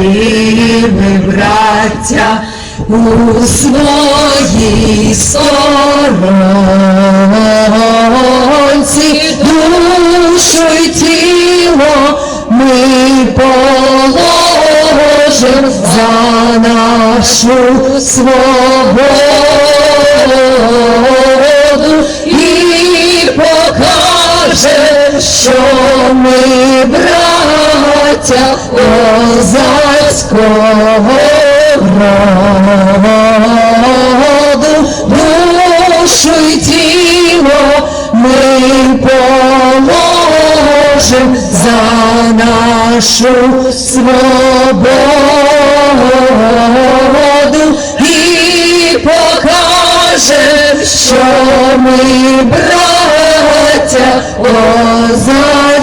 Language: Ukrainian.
ми, браття, у своїй сторонці, душу й тіло ми положим за нашу свободу і покажем, що ми браття козацького роду, душу й тіло ми положим за нашу свободу і покажем, що ми браття козацького